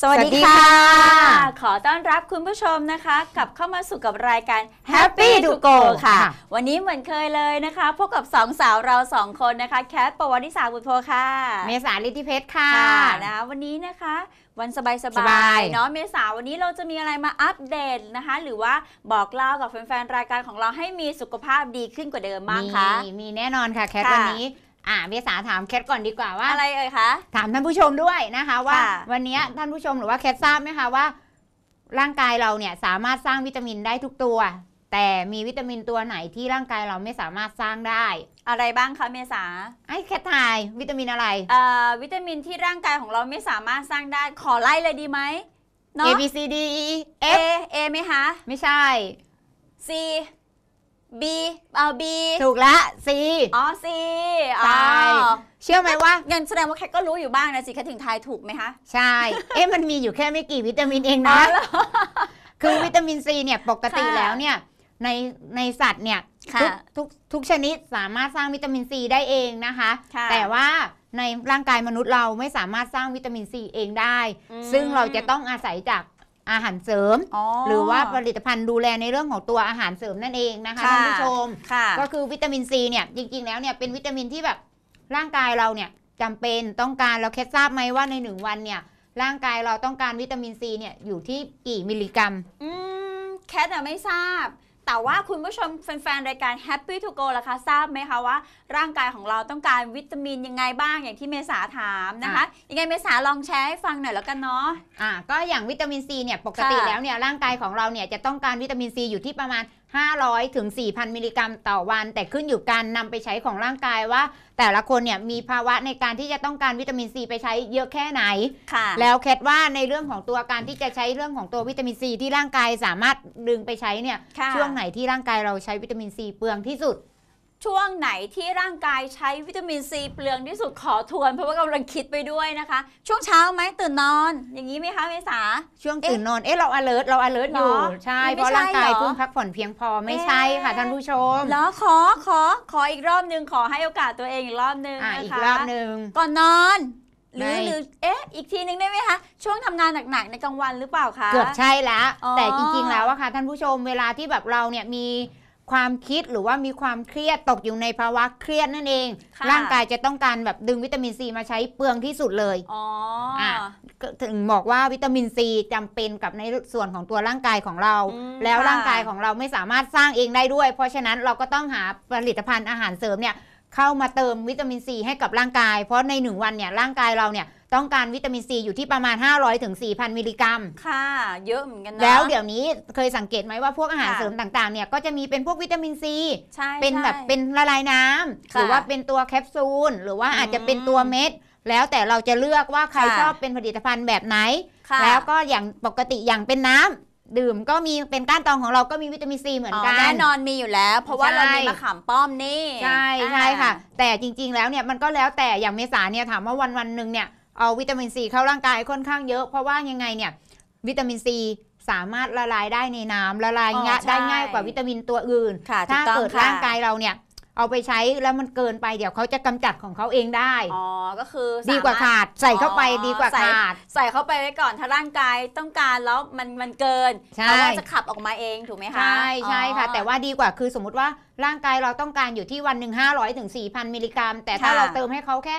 สวัสดีสวัสดีค่ะค่ะ ขอต้อนรับคุณผู้ชมนะคะกลับเข้ามาสู่กับรายการ Happy Happy to to go Go ค่ะค่ะ วันนี้เหมือนเคยเลยนะคะพบกับสองสาวเราสองคนนะคะ แคทประวัติศาสตร์บุตรโพค่ะ เมษาลิทธิเพชรค่ะค่ะนะคะวันนี้นะคะวันสบายๆสบายเนาะเมษาวันนี้เราจะมีอะไรมาอัปเดตนะคะ หรือว่าบอกเล่ากับแฟนๆรายการของเราให้มีสุขภาพดีขึ้นกว่าเดิมบ้างคะมีมีแน่นอนค่ะแคทค่ะวันนี้ อ่าเมษาถามแคทก่อนดีกว่าว่า อะไรเอ่ยคะ ถามท่านผู้ชมด้วยนะคะ ว่า ค่ะ วันนี้ท่านผู้ชมหรือว่าแคททราบไหมคะว่า ร่างกายเราเนี่ยสามารถสร้างวิตามินได้ทุกตัว แต่มีวิตามินตัวไหนที่ร่างกายเราไม่สามารถสร้างได้อะไรบ้างคะเมษาไอ้แคททายวิตามินอะไร เอ่อวิตามินที่ร่างกายของเราไม่สามารถสร้างได้ขอไล่เลยดีไหมเนาะ A B C D E A F A ไหมคะ ไม่ใช่ C B เอ่อ B ถูกละ C อ๋อ C อ๋อใช่เชื่อไหมว่างั้นแสดงว่าแคทก็รู้อยู่บ้างนะสิแคทถึงทายถูกไหมคะใช่ เอ๊ะมันมีอยู่แค่ไม่กี่วิตามินเองอ๋นะอเหรอคือวิตามินซีเนี่ยปกติค่ะแล้วเนี่ยในในสัตว์เนี่ยค่ะทุกทุกทุกชนิดสามารถสร้างวิตามินซีได้เองนะคะค่ะแต่ว่าในร่างกายมนุษย์เราไม่สามารถสร้างวิตามินซีเองได้อืมซึ่งเราจะต้องอาศัยจาก อาหารเสริมอ๋อหรือว่าผลิตภัณฑ์ดูแลในเรื่องของตัวอาหารเสริมนั่นเองนะคะค่ะท่านผู้ชมค่ะก็คือวิตามินซีเนี่ยจริงๆแล้วเนี่ยเป็นวิตามินที่แบบร่างกายเราเนี่ยจำเป็นต้องการเราแค่ทราบไหมว่าในหนึ่งวันเนี่ยร่างกายเราต้องการวิตามินซีเนี่ยอยู่ที่กี่มิลลิกรัมอืมแคทอะไม่ทราบ แต่ว่าคุณผู้ชมแฟนๆ รายการ Happy to Go ล่ะคะ ทราบไหมคะว่า ร่างกายของเราต้องการวิตามินยังไงบ้างอย่างที่เมษาถามนะคะ ยังไงเมษาลองแชร์ให้ฟังหน่อยแล้วกันเนาะอ่าก็อย่างวิตามินซีเนี่ยปกติค่ะแล้วเนี่ยร่างกายของเราเนี่ยจะต้องการวิตามินซีอยู่ที่ประมาณ 500ถึง4,000 มิลลิกรัมต่อวัน แต่ขึ้นอยู่การนำไปใช้ของร่างกายว่า แต่ละคนเนี่ยมีภาวะในการที่จะต้องการวิตามินซีไปใช้เยอะแค่ไหนค่ะแล้วแคทว่าในเรื่องของตัวการที่จะใช้เรื่องของตัววิตามินซีที่ร่างกายสามารถดึงไปใช้เนี่ยค่ะช่วงไหนที่ร่างกายเราใช้วิตามินซีเปลืองที่สุด ช่วงไหนที่ร่างกายใช้วิตามินซีเปลืองที่สุดขอทวน เพราะว่ากำลังคิดไปด้วยนะคะ ช่วงเช้าไหมตื่นนอน อย่างนี้ไหมคะเมษา ช่วงตื่นนอน เอ๊ะเรา alert เรา alert เหรออยู่ ใช่ไม่เพราะใช่ร่างกายเหรอเพิ่งพักผ่อนเพียงพอไม่ใช่ค่ะเอ๊ะท่านผู้ชมแล้วขอขอขออีกรอบหนึ่งขอให้โอกาสตัวเองอีกรอบหนึ่งอ่านะคะอีกรอบหนึ่งก่อนนอนหรือไม่หรือเอ๊ะอีกทีหนึงได้ไหมคะช่วงทำงานหนักๆในกลางวันหรือเปล่าคะเกือบใช่แล้วอ๋อแต่จริงๆแล้วอะค่ะท่านผู้ชมเวลาที่แบบเราเนี่ยมี ความคิดหรือว่ามีความเครียดตกอยู่ในภาวะเครียดนั่นเอง ค่ะร่างกายจะต้องการแบบดึงวิตามินซีมาใช้เปลืองที่สุดเลยอ๋ออะ ก็ถึงบอกว่าวิตามินซีจำเป็นกับในส่วนของตัวร่างกายของเรา อืมแล้วค่ะ ร่างกายของเราไม่สามารถสร้างเองได้ด้วย เพราะฉะนั้นเราก็ต้องหาผลิตภัณฑ์อาหารเสริมเนี่ย เข้ามาเติมวิตามินซีให้กับร่างกาย เพราะในหนึ่งวันเนี่ยร่างกายเราเนี่ยต้องการวิตามินซีอยู่ที่ประมาณ 500ถึง4,000 มิลลิกรัม ค่ะ เยอะเหมือนกันนะ แล้วเดี๋ยวนี้เคยสังเกตไหมว่าพวกอาหารค่ะเสริมต่างๆ เนี่ยก็จะมีเป็นพวกวิตามินซีใช่เป็นแบบใช่เป็นละลายน้ำหค่ะรือว่าเป็นตัวแคปซูล หรือว่าอืมอาจจะเป็นตัวเม็ด แล้วแต่เราจะเลือกว่าใครค่ะชอบเป็นผลิตภัณฑ์แบบไหนค่ะแล้วก็อย่างปกติอย่างเป็นน้ำ ดื่มก็มีเป็นก้านตองของเราก็มีวิตามินซีเหมือนกันแน่นอนมีอยู่แล้ว เพราะว่าใช่เรามีมะขามป้อมนี่ใช่ใช่ค่ะ แต่จริง ๆ แล้วเนี่ยมันก็แล้วแต่อย่างเมษาเนี่ยถามว่าวันวันๆหนึ่งเนี่ยเอาวิตามินซีเข้าร่างกายค่อนข้างเยอะ เพราะว่ายังไงเนี่ยวิตามินซีสามารถละลายได้ในน้ำละลายอ๋อง่ายใช่ได้ง่ายกว่าวิตามินตัวอื่นค่ะถ้าถูต้องเกิดค่ะร่างกายเราเนี่ย เอาไปใช้แล้วมันเกินไปเดี๋ยวเขาจะกำจัดของเขาเองได้ อ๋อ ก็คือดีกว่าสมรถขาดใส่เข้าไปอ๋อดีกว่าใส่ขาด ใส่เข้าไปไว้ก่อนถ้าร่างกายต้องการแล้วมันมันเกินใช่เพราะว่าจะขับออกมาเองถูกไหมคะ ใช่ใช่ค่ะอ๋อแต่ว่าดีกว่าคือสมมติว่าร่างกายเราต้องการอยู่ที่วันหนึ่ง500ถึง4,000มิลลิกรัม แต่ถ้าค่ะเราเติมให้เขาแค่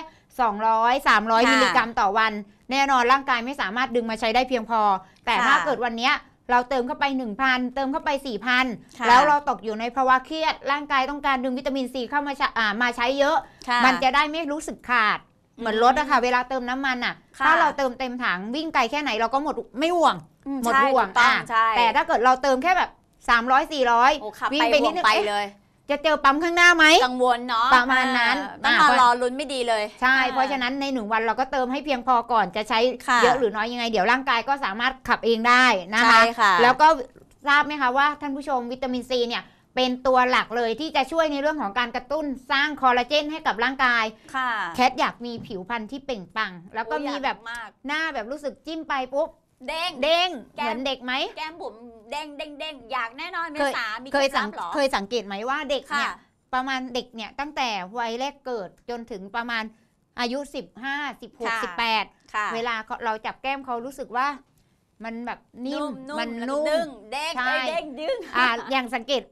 200 300ค่ะมิลลิกรัมต่อวัน แน่นอนร่างกายไม่สามารถดึงมาใช้ได้เพียงพอ แต่ค่ะถ้าเกิดวันเนี้ย เราเติมเข้าไป 1,000 เติมเข้าไปค่ะ4,000 แล้วเราตกอยู่ในภาวะเครียด ร่างกายต้องการดึงวิตามินซีเข้ามาใช้อ่ามาใช้เยอะค่ะมันจะได้ไม่รู้สึกขาด เหมือนรถอะค่ะ เวลาเติมน้ำมันอะค่ะถ้าเราเติมเต็มถังวิ่งไกลแค่ไหนเราก็หมดไม่ห่วงอืหมดใช่ห่วงถูกต้องอะใช่แต่ถ้าเกิดเราเติมแค่แบบ 300 400โอ้ขับวิ่ไปงไปนิวดงนึงไปเอ๊ะเลย จะเจอปั๊มข้างหน้าไหมกังวลเนาะประมาณนั้นอ่าต้องอ่ามารอลุ้นไม่ดีเลย ใช่อ่เพราะฉะนั้นในหนึ่งวันเราก็เติมให้เพียงพอก่อนจะใช้ค่ะเยอะหรือน้อยยังไงเดี๋ยวร่างกายก็สามารถขับเองได้นะใช่คะค่ะแล้วก็ทราบไหมคะว่าท่านผู้ชมวิตามินซีเนี่ยเป็นตัวหลักเลยที่จะช่วยในเรื่องของการกระตุ้นสร้างคอลลาเจนให้กับร่างกาย ค่ะ แคทอยากมีผิวพรรณที่เปล่งปลั่งแล้วก็โอ้ยมีอยาแบบมากหน้าแบบรู้สึกจิ้มไปปุ๊บ เด้ง เด้งแก้ม เหมือนเด็กไหมแก้มบุ๋มเด้งเด้งเด้งอยากแน่นอนเมเคยษามีเคยเคล็ดสัลังบเหรอเคยสังเกตไหมว่าเด็กค่ะ เนี่ยประมาณเด็กเนี่ยตั้งแต่วัยแรกเกิดจนถึงประมาณอายุ 15 16 ค่ะ 18 ค่ะ เวลาเขาเราจับแก้มเขารู้สึกว่า มันแบบนิ่มนุ่มๆมันแล้วก็นุ่มดึงเด้งใช่เอ้ยเด้งดึงอ่าอย่างสังเกต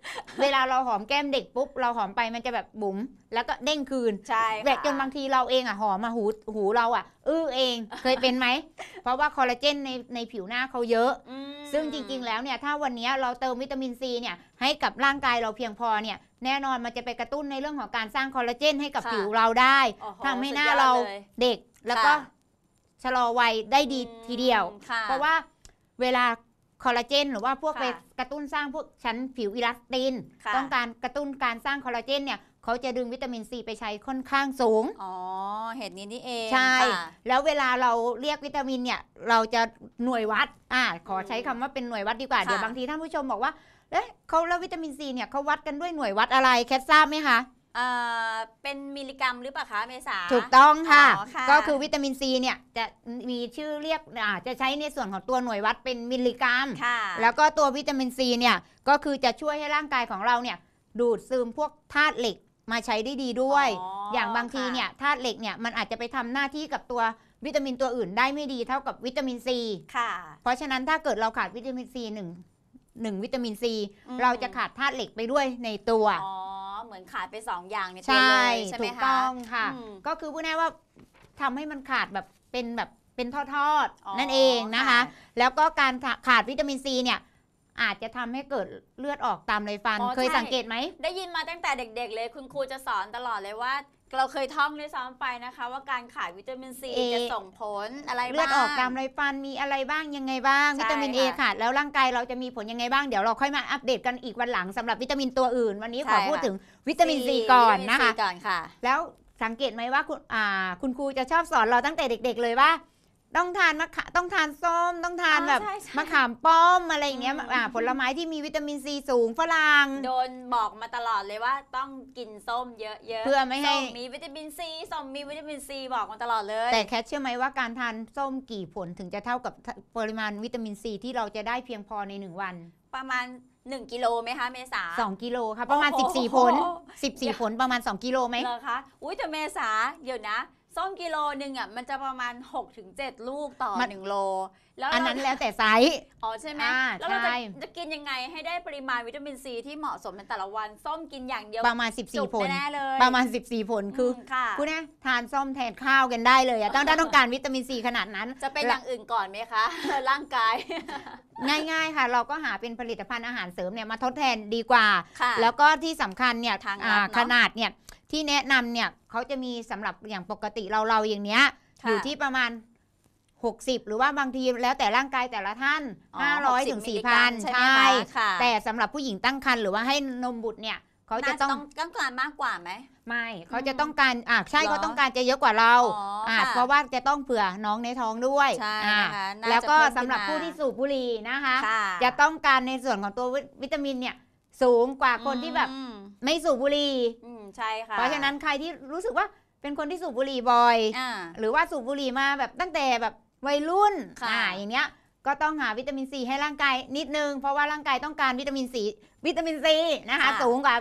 เวลาเราหอมแก้มเด็กปุ๊บเราหอมไปมันจะแบบบุ๋มแล้วก็เด้งคืน ใช่ค่ะ แบบจนบางทีเราเองอะหอมมาหูหูเราอะ อื้อเองเคยเป็นไหม เพราะว่าคอลลาเจนในในผิวหน้าเขาเยอะ อืมซึ่งจริงๆแล้วเนี่ยถ้าวันนี้เราเติมวิตามินซีเนี่ยให้กับร่างกายเราเพียงพอเนี่ยแน่นอนมันจะไปกระตุ้นในเรื่องของการสร้างคอลลาเจนให้กับค่ะผิวเราได้ โอ้โทำให้หน้าสุดยอดเรา ลย เด็กแล้วก็ค่ะ ชะลอวัยได้ดีทีเดียว อืมค่ะเพราะว่า เวลาคอลลาเจนหรือว่าพวกค่ะไปกระตุ้นสร้างพวกชั้นผิวอิลาสตินค่ะต้องการกระตุ้นการสร้างคอลลาเจนเนี่ยเขาจะดึงวิตามินซีไปใช้ค่อนข้างสูง อ๋อ เหตุนี้นี่เอง ใช่ค่ะแล้วเวลาเราเรียกวิตามินเนี่ย เราจะหน่วยวัด อ่า ขอใช้คำว่าเป็นหน่วยวัดดีกว่าค่ะเดี๋ยวบางทีท่านผู้ชมบอกว่า เอ๊ะเขาแล้ววิตามินซีเนี่ยเขาวัดกันด้วยหน่วยวัดอะไร แคททราบไหมคะ เอ่อเป็นมิลลิกรัมหรือเปล่าคะเมษา ถูกต้องค่ะ อ๋อค่ะ ก็คือวิตามินซีเนี่ยจะมีชื่อเรียกอ่าจะใช้ในส่วนของตัวหน่วยวัดเป็นมิลลิกรัม ค่ะแล้วก็ตัววิตามินซีเนี่ยก็คือจะช่วยให้ร่างกายของเราเนี่ยดูดซึมพวกธาตุเหล็กมาใช้ได้ดีด้วย อย่างบางทีเนี่ยธาตุเหล็กเนี่ยมันอาจจะไปทำหน้าที่กับตัววิตามินตัวอื่นได้ไม่ดีเท่ากับวิตามินซี ค่ะ เพราะฉะนั้นถ้าเกิดเราขาดวิตามินซีหนึ่งหนึ่งวิตามินซีอืม เราจะขาดธาตุเหล็กไปด้วยในตัว อ๋อ เหมือนขาดไปสองอย่างในตัวใช่เลยใช่ไหมถูกคะต้องค่ะอืมก็คือพูดง่ายๆว่าทำให้มันขาดแบบเป็นแบบเป็นทอดอ๋อๆนั่นเองนะคะค่ะแล้วก็การขาดวิตามินซีเนี่ยอาจจะทำให้เกิดเลือดออกตามไรฟันอ๋อเคยใช่สังเกตไหม ได้ยินมาตั้งแต่เด็กๆเลย คุณครูจะสอนตลอดเลยว่า เราเคยท่องด้วยซ้ำไปนะคะ ว่าการขาดวิตามินซีเอ จะส่งผลอะไรบ้าง เลือดออกตามไรฟันมีอะไรบ้างยังไงบ้าง ใช่วิตามินเอค่ะขาดแล้วร่างกายเราจะมีผลยังไงบ้างเดี๋ยวเราค่อยมาอัปเดตกันอีกวันหลังสำหรับวิตามินตัวอื่น วันนี้ขอใช่พูดค่ะ ถึงวิตามินซีก่อนนะคะวิตามิ C ก่อนค่ะ แล้วสังเกตไหมว่าคุณอ่าคุณครูจะชอบสอนเราตั้งแต่เด็ก ๆ เลยว่า ต้องทานมะขะต้องทานส้มต้องทานอ๋อแบบใช่ใช่ มะขามป้อมอะไรอย่างเงี้ยอืมอ่าผลไม้ที่มีวิตามินซีสูงฝรั่ง โดนบอกมาตลอดเลยว่าต้องกินส้มเยอะๆเพื่อไม่ให้ ส้มีวิตามินซีส้มมีวิตามินซีบอกมาตลอดเลย แต่แคทเชื่อไหมว่าการทานส้มกี่ผลถึงจะเท่ากับปริมาณวิตามินซีที่เราจะได้เพียงพอในหนึ่งวัน ประมาณ 1 กิโลไหมคะเมษา 2 กิโลค่ะประมาณ โอ้โห 14 ผล 14 ผลประมาณ 2 กิโลไหม เหรอคะ อุ้ยแต่เมษาเดี๋ยวนะ ส้มกิโลหนึ่งอะมันจะประมาณ 6-7 ลูกต่อ มันหนึ่งโล แล้วอันเรานั้นแล้วแต่ไซส์อ๋อใช่ไหมอ่าแล้วเราจะใช่จะกินยังไงให้ได้ปริมาณวิตามินซีที่เหมาะสมในแต่ละวันส้มกินอย่างเดียวประมาณจุก14 ผลแน่ๆเลยประมาณ 14 ผลคือมค่ะคุณเนี่ยทานส้มแทนข้าวกันได้เลยอะต้องถ้าต้องการวิตามินซีขนาดนั้น จะเป็นอย่างอื่นก่อนไหมคะ ร่างกาย ง่ายๆค่ะ เราก็หาเป็นผลิตภัณฑ์อาหารเสริมเนี่ยมาทดแทนดีกว่าค่ะแล้วก็ที่สำคัญเนี่ยทางลัดอ่าเนอะขนาดเนี่ยที่แนะนำเนี่ยเขาจะมีสำหรับอย่างปกติเราเราๆอย่างเนี้ยค่ะอยู่ที่ประมาณ 60 หรือว่าบางทีแล้วแต่ร่างกายแต่ละท่าน อ๋อ500 ถึงมิลลิกรัม4,000 ใช่ไหมใช่คะค่ะ แต่สำหรับผู้หญิงตั้งครรภ์หรือว่าให้นมบุตรเนี่ยเขาจะน่ต้องต้องการมากกว่าไหม ไม่เขาจะต้องการอ่าใช่เหรอ เขาต้องการจะเยอะกว่าเราอ๋ออ่าค่ะเพราะว่าจะต้องเผื่อน้องในท้องด้วยใช่อ่านะคะน่าแล้วก็จะเพิ่มสำหรับขึ้นมาผู้ที่สูบบุหรี่นะคะ ค่ะจะต้องการในส่วนของตัววิวิตามินเนี่ยสูงกว่าคนที่แบบอืมไม่สูบบุหรี่ อืมใช่ค่ะเพราะฉะนั้นใครที่รู้สึกว่าเป็นคนที่สูบบุหรี่บ่อย อ่า หรือว่าสูบบุหรี่มาแบบตั้งแต่แบบ วัยรุ่นค่ะ อ่าอย่างเนี้ยก็ต้องหาวิตามินซีให้ร่างกายนิดนึง เพราะว่าร่างกายต้องการวิตามินซีวิตามินซีนะคะสูงกว่า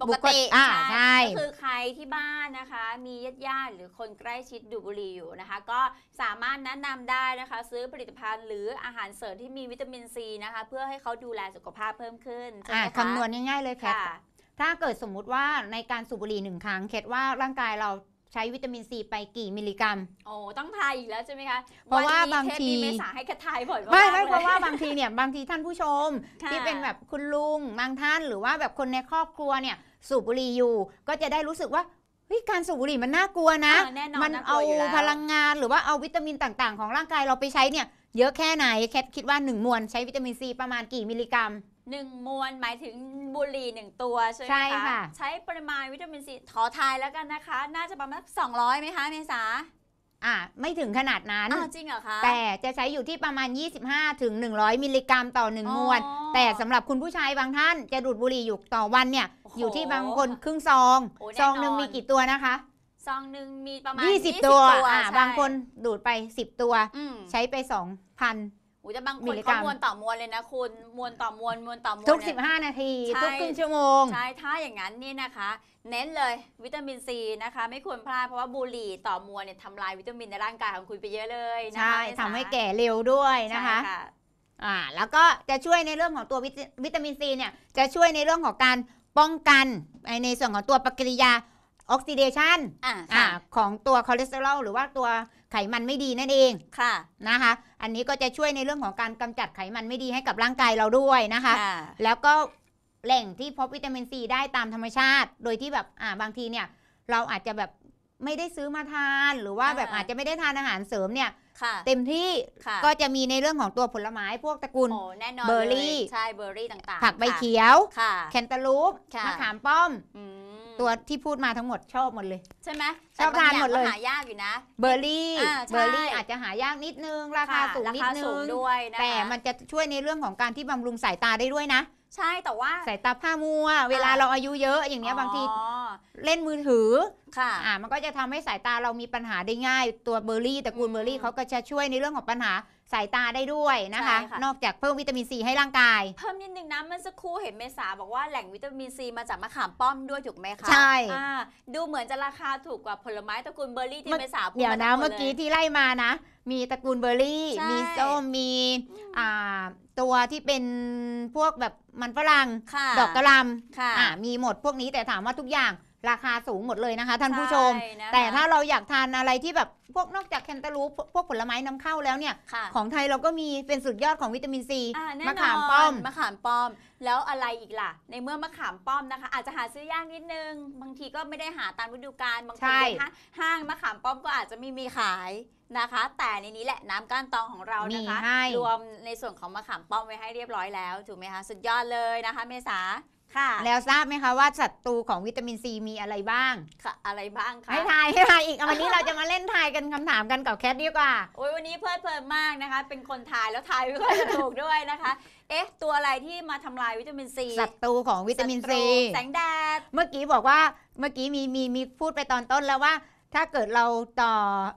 ปบุกคคลติอ่าใช่ก็คือใครที่บ้านนะคะ มีญาติญาติๆหรือคนใกล้ชิดดูดบุหรี่อยู่นะคะ ก็สามารถแนะนำได้นะคะ ซื้อผลิตภัณฑ์หรืออาหารเสริมที่มีวิตามินซีนะคะ เพื่อให้เขาดูแลสุขภาพเพิ่มขึ้นใช่ไหอ่ามคะคำนวณง่ายๆเลยแคทค่ะ ถ้าเกิดสมมุติว่าในการสูบบุหรี่หนึ่งครั้งแคทว่าร่างกายเรา ใช้วิตามินซีไปกี่มิลลิกรัม โอ้ต้องทายอีกแล้วใช่ไหมคะเพราะว่านี้บางทีเทปนี้เมษาให้กระทายบ่อยมากไม่ไม่ลยเพราะว่าบางทีเนี่ยบางทีท่านผู้ชมค่ะที่เป็นแบบคุณลุงบางท่านหรือว่าแบบคนในครอบครัวเนี่ยสูบบุหรี่อยู่ ก็จะได้รู้สึกว่าเฮ้ยการสูบบุหรี่มันน่ากลัวนะเออแน่นอนมันน่กเอาลัวยู่แล้วพลังงานหรือว่าเอาวิตามินต่างๆ ของร่างกายเราไปใช้เนี่ยเยอะแค่ไหนแคทคิดว่า 1 มวลใช้วิตามินซีประมาณกี่มิลลิกรัม หนึ่งมวลหมายถึงบุหรี่หนึ่งตัวใช่ไหมใช่ค่ะ ใช้ปริมาณวิตามินซีขอทายแล้วกันนะคะ น่าจะประมาณ200ไหมคะเมษาอะไม่ถึงขนาดนั้น อ้าวจริงเหรอคะ แต่จะใช้อยู่ที่ประมาณ 25ถึง100 มิลลิกรัมต่อ 1 มวล อ๋อแต่สำหรับคุณผู้ชายบางท่านจะดูดบุหรี่อยู่ต่อวันเนี่ย โอ้โหอยู่ที่บางคนครึ่งซอง โอ้แน่นอน ซองหนึ่งมีกี่ตัวนะคะ ซองหนึ่งมีประมาณ20 ตัวอะใช่บางคนดูดไป 10 ตัว อืมใช้ไป 2,000 อูจะบางคมินลลิกเขารัมมวลต่อมวลเลยนะคุณ มวลต่อมวลมวลต่อมวลทุก เนี่ย 15 นาที ใช่ ทุกครึ่งชั่วโมง ใช่ ถ้าอย่างนั้นนี่นะคะ เน้นเลยวิตามินซีนะคะ ไม่ควรพลาดเพราะว่าบุหรี่ต่อมวลเนี่ยทำลายวิตามินในร่างกายของคุณไปเยอะเลยนะคะใช่เมษาทำให้แก่เร็วด้วยนะคะใช่อ่า แล้วก็จะช่วยในเรื่องของตัววิตวิตามินซีเนี่ย จะช่วยในเรื่องของการป้องกันไอ้ในส่วนของตัวปฏิกิริยา ออกซิเดชันอ่าอ่าค่ะของตัวคอเลสเตอรอลหรือว่าตัวไขมันไม่ดีนั่นเองค่ะนะคะ อันนี้ก็จะช่วยในเรื่องของการกำจัดไขมันไม่ดีให้กับร่างกายเราด้วยนะคะค่ะแล้วก็แหล่งที่พบวิตามินซีได้ตามธรรมชาติ โดยที่แบบอ่าบางทีเนี่ยเราอาจจะแบบไม่ได้ซื้อมาทานหรือว่าแบบอ่าอาจจะไม่ได้ทานอาหารเสริมเนี่ยค่ะเต็มที่ค่ะก็จะมีในเรื่องของตัวผลไม้พวกตระกูลโอ้แน่นอนเบอร์รี่ลยใช่เบอร์รี่ต่างๆ ผักใบค่ะเขียวค่ะแคนตาลูปค่ะมะขามป้อมอืม ตัวที่พูดมาทั้งหมดชอบหมดเลย ใช่ไหมชอบแต่บงทานอย่งหมดเลยก็หายากอยู่นะ เบอร์รี่อ่าใช่ เบอร์รี่อาจจะหายากนิดนึง ราคาสูงรานิดคานึสูงงด้วยนะคะแต่มันจะช่วยในเรื่องของการที่บำรุงสายตาได้ด้วยนะ ใช่แต่ว่า สายตาผ้ามัว เวลาเราอายุเยอะอย่างเงี้ยบางทีอ๋อเล่นมือถือค่ะ อ่ามันก็จะทำให้สายตาเรามีปัญหาได้ง่าย ตัวเบอร์รี่ตระกูลอืมเบอร์รี่เขาก็จะช่วยในเรื่องของปัญหาสายตาได้ด้วยนะคะ ใช่ค่ะ นอกจากเพิ่มวิตามินซีให้ร่างกาย เพิ่มนิดนึงนะเมื่อสักครู่เห็นเมษาบอกว่าแหล่งวิตามินซีมาจากมะขามป้อมด้วยถูกไหมคะใช่ อ่าดูเหมือนจะราคาถูกกว่าผลไม้ตระกูลเบอร์รี่ที่เมื่อเมษาพูดเดี๋ยวมานะทั้งหมเมื่ดอลยกี้ที่ไล่มานะ มีตระกูลเบอร์รี่ ใช่ มีส้ม มีอ่าตัวที่เป็นพวกแบบมันฝรั่ง ค่ะดอกกระหลค่ะำอ่ามีหมดพวกนี้แต่ถามว่าทุกอย่าง ราคาสูงหมดเลยนะคะท่านผู้ชม ในะคะ แต่ถ้าเราอยากทานอะไรที่แบบพวกนอกจากแคนตาลูปพวกพวกผลไม้นำเข้าแล้วเนี่ย ค่ะ ของไทยเราก็มีเป็นสุดยอดของวิตามินซีอ่าแน่นอนมะขามป้อม มะขามป้อม แล้วอะไรอีกล่ะ ในเมื่อมะขามป้อมนะคะ อาจจะหาซื้อยากนิดนึง บางทีก็ไม่ได้หาตามฤดูกาลบางคนใช่ ไปห้างห้างมะขามป้อมก็อาจจะไม่มีขายนะคะ แต่ในนี้แหละน้ำก้านตองของเรามีนะคะ ให้ รวมในส่วนของมะขามป้อมไว้ให้เรียบร้อยแล้วถูกไหมคะสุดยอดเลยนะคะ เมษา ค่ะ แล้วทราบไหมคะว่าศัตรูของวิตามินซีมีอะไรบ้าง ค่ะ อะไรบ้างคะให้ทายให้ทายอีกเอาวันนี้เราจะมาเล่นทายกันคำถามกันกับแคทดีกว่า โอ้ยวันนี้เพลิดเพลินมากนะคะ เป็นคนทายแล้วทายไม่ค่อยจะถูกด้วยนะคะ เอ๊ะ ตัวอะไรที่มาทำลายวิตามินซีศัตรูของวิตามินศัซีรูแสงแดด เมื่อกี้บอกว่า เมื่อกี้มีมีมีพูดไปตอนต้นแล้วว่า ถ้าเกิดเราต่อ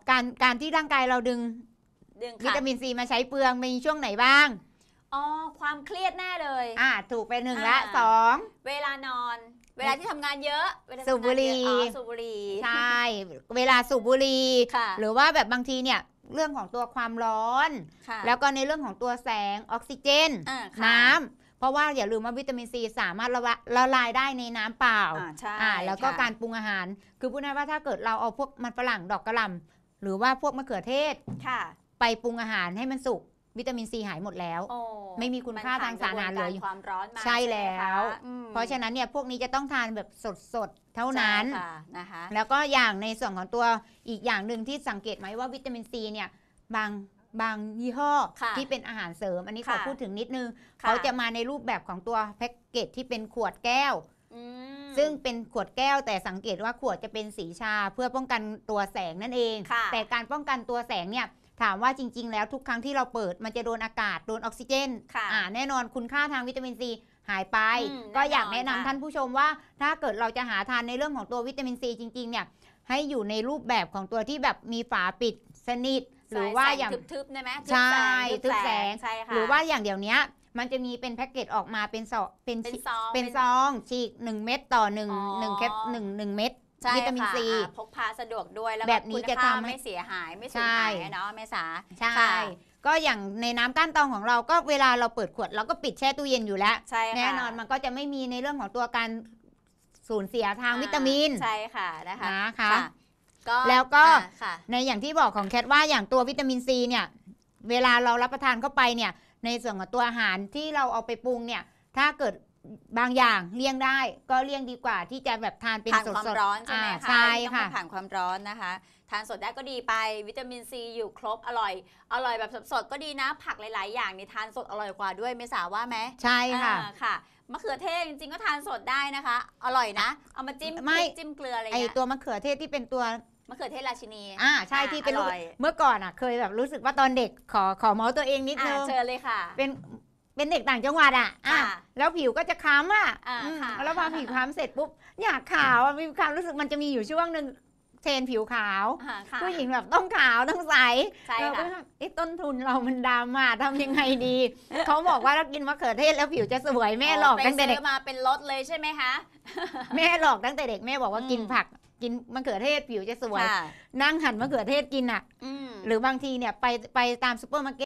การการที่ร่างกายเราดึงดึงวิค่ะตามินซีมาใช้เปลืองมีช่วงไหนบ้าง อ๋อความเครียดแน่เลย อ่าถูกไปหนึ่งละอ่า สอง เวลานอน เวลาที่ทำงานเยอะเวลาสูบบุหรี่ ทำงานเยอะอ๋อสูบบุหรี่ใช่ เวลาสูบบุหรี่ค่ะหรือว่าแบบบางทีเนี่ยเรื่องของตัวความร้อน ค่ะแล้วก็ในเรื่องของตัวแสงออกซิเจน อ่าค่ะน้ำเพราะว่าอย่าลืมว่าวิตามินซีสามารถละวะละลายได้ในน้ำเปล่า อ่าใช่อ่าแล้วก็ค่ะ การปรุงอาหาร คือพูดง่ายๆว่าถ้าเกิดเราเอาพวกมันฝรั่งดอกกระหล่ำหรือว่าพวกมะเขือเทศค่ะ ไปปรุงอาหารให้มันสุก วิตามินซีหายหมดแล้ว โอ้ไม่มีคุณค่าทางสารอาหารเหลืออยู่มันผ่นกะบวนการความร้อนมาใช่ไหมแล้วคะอืมเพราะฉะนั้นเนี่ยพวกนี้จะต้องทานแบบสดๆ เท่านั้น ใช่ค่ะนะคะแล้วก็อย่างในส่วนของตัวอีกอย่างหนึ่งที่สังเกตไหมว่าวิตามินซีเนี่ยบางบางยี่ห้อค่ะที่เป็นอาหารเสริม อันนี้ขอค่ะพูดถึงนิดนึง ค่เขาจะมาในรูปแบบของตัวแพ็กเกจที่เป็นขวดแก้ว อืม ซึ่งเป็นขวดแก้วแต่สังเกตว่าขวดจะเป็นสีชาเพื่อป้องกันตัวแสงนั่นเอง ค่ะ แต่การป้องกันตัวแสงเนี่ย ถามว่าจริง ๆ แล้วทุกครั้งที่เราเปิดมันจะโดนอากาศโดนออกซิเจนค่ะอ่าแน่นอนคุณค่าทางวิตามินซีหายไปอืมก็แน่นอนอยากแนะนำค่ะท่านผู้ชมว่า ถ้าเกิดเราจะหาทานในเรื่องของตัววิตามินซีจริง ๆ เนี่ยให้อยู่ในรูปแบบของตัวที่แบบมีฝาปิดสนิท หรือว่าอย่างแสทึบๆได้ไหมใช่ทึบทึบแสงใช่ค่ะหรือว่าอย่างเดี๋ยวนี้มันจะมีเป็นแพ็กเกจออกมาเป็นซองเป็นเป็นชิซองเป็นซองฉีกหนึ่งเม็ดต่อหนึ่งอ๋อหนึ่งแคปหนึ่งหนึ่งเม็ดใช่ วิตามินค่ะซีอ่าพกพาสะดวกด้วยแล้วก็แบบนี้คุณจะค่าทำให้ไม่เสียหายไม่สูญใช่หายอะเนาะเมษาใช่ค่ะก็อย่างในน้ำก้านตองของเราก็เวลาเราเปิดขวดเราก็ปิดแช่ตู้เย็นอยู่แล้วใช่ค่ะแน่นอนมันก็จะไม่มีในเรื่องของตัวการสูญเสียทางวิตามินใช่ค่ะนะคะนะคะก็แล้วก็อ่าค่ะในอย่างที่บอกของแคทว่าอย่างตัววิตามินซีเนี่ย เวลาเรารับประทานเข้าไปเนี่ย ในส่วนของตัวอาหารที่เราเอาไปปรุงเนี่ย ถ้าเกิด บางอย่างเลี่ยงได้ก็เลี่ยงดีกว่าที่จะแบบทานเป็นผ่านสดความๆร้อนใช่ไหมอ่าคะใช่ต้องค่ะไม่ผ่านความร้อนนะคะ ทานสดได้ก็ดีไปวิตามินซีอยู่ครบอร่อย อร่อยแบบสดๆก็ดีนะ ผักหลาย ๆ อย่างนี่ทานสดอร่อยกว่าด้วยเมษาว่าไหมใช่ค่ะ อ่าค่ะมะเขือเทศจริงๆก็ทานสดได้นะคะ อร่อยนะ เอามาจิ้มไม่ พริกจิ้มเกลืออะไรไอเงี้ยตัวมะเขือเทศที่เป็นตัว มะเขือเทศราชินีอ่าใช่ที่เป็นลูกอร่อยเมื่อก่อนอะเคยแบบรู้สึกว่าตอนเด็กขอขอเมาส์ตัวเองนิดอ่านึงเชิญเลยค่ะ เป็น เป็นเด็กต่างจังหวัดอะอะค่ะแล้วผิวก็จะคล้ำอะอ่าอืมค่ะแล้วพอผิวคล้ำเสร็จปุ๊บอยากขาวอะมีความรู้สึกมันจะมีอยู่ช่วงหนึ่งเทรนผิวขาวอ่าค่ะผู้หญิงแบบต้องขาวต้องใสใช่เราก็ค่ะแบบเอ๊ะต้นทุนเรามันดำอะทำยังไงดี เขาบอกว่าถ้ากินมะเขือเทศแล้วผิวจะสวยแม่หลอกไปตั้งแต่เด็กซื้อมาเป็นรถเลยใช่ไหมคะแม่หลอกตั้งแต่เด็กแม่บอกว่าอืมกินผักกินมะเขือเทศผิวจะสวยค่ะนั่งหั่นมะเขือเทศกินอะอืมหรือบางทีเนี่ยไปไปตามซูเปอร์มาร์เก็ต